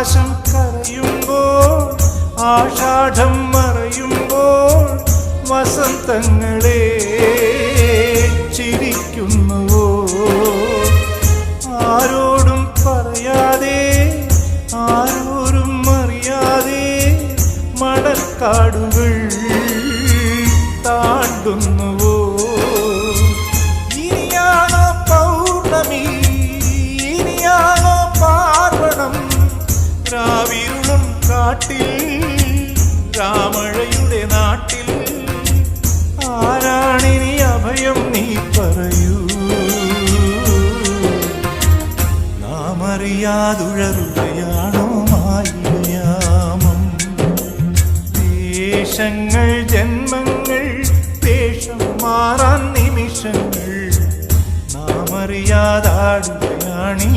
ആകാശം കരയുമ്പോൾ ആഷാഢം മറയുമ്പോൾ വസന്തങ്ങളെ ചിരിക്കുന്നുവോ? ആരോടും പറയാതെ ആരോരും അറിയാതെ മടക്കാടുകൾ താണ്ടുന്നുവോ കാട്ടിൽ രാമഴയുടെ നാട്ടിൽ. ആരാണിനി അഭയം നീ പറയൂ? നാം അറിയാതുഴറുകയാണോ മായാമം ദേശങ്ങൾ ജന്മങ്ങൾ ദേശം മാറാൻ നിമിഷങ്ങൾ. നാം അറിയാതാടുകയാണീ